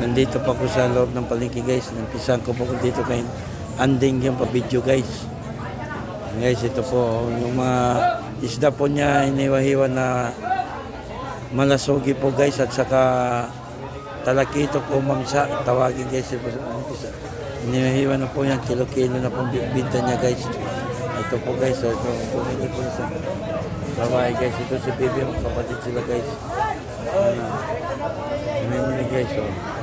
Nandito pa ako sa loob ng palengke guys. Nampisan ko po dito kay Anding yung pa-video guys. Guys, ito po yung mga isda po niya iniwahiwa na malasugi po guys at saka talakito po mamsa tawagin guys. Iniwahiwa na po yan kilo-kilo na po binta niya guys. Ito po guys, so, ito ito po sa babae guys. Ito si Bibi, kapatid sila guys. Ano, Namimili guys, oh.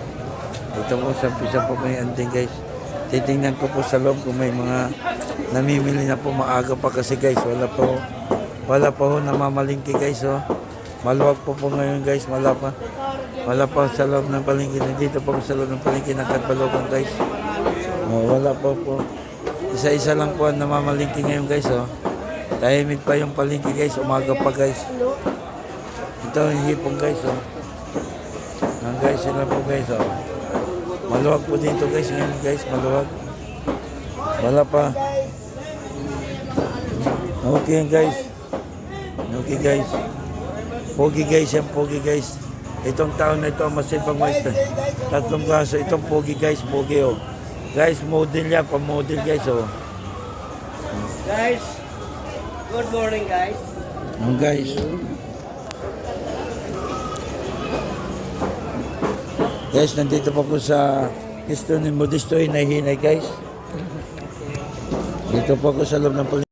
Ito po sa pisa po may anting guys. Titingnan ko po sa loob kung may mga namimili na po maaga pa kasi guys. Wala po, wala pa ho namamalingki guys, oh. Maluwag po po ngayon guys, wala pa. Wala pa sa loob ng palengke. Dito po sa loob ng palengke ng Katbalogan guys. Oh, wala pa po. Isa-isa lang po ang namamalingki ngayon guys, oh. Tahimik pa yung palengke guys, umaga pa guys. Ito yung hipong guys, oh. Ang guys, sila po guys, oh. Maluwag po dito guys, ngayon guys, maluwag. Wala pa. Okay guys. Okay guys. Pogi guys, yan pogi guys. Itong taon na ito, masipag mo ito. Tatlong kaso, itong pogi guys, pogi oh. Guys, model yan, pa-model guys oh. Guys, good morning guys. Ang guys. Guys, nandito pa po sa Kristo ni Modisto Hinay-Hinay guys. Dito po ako sa loob ng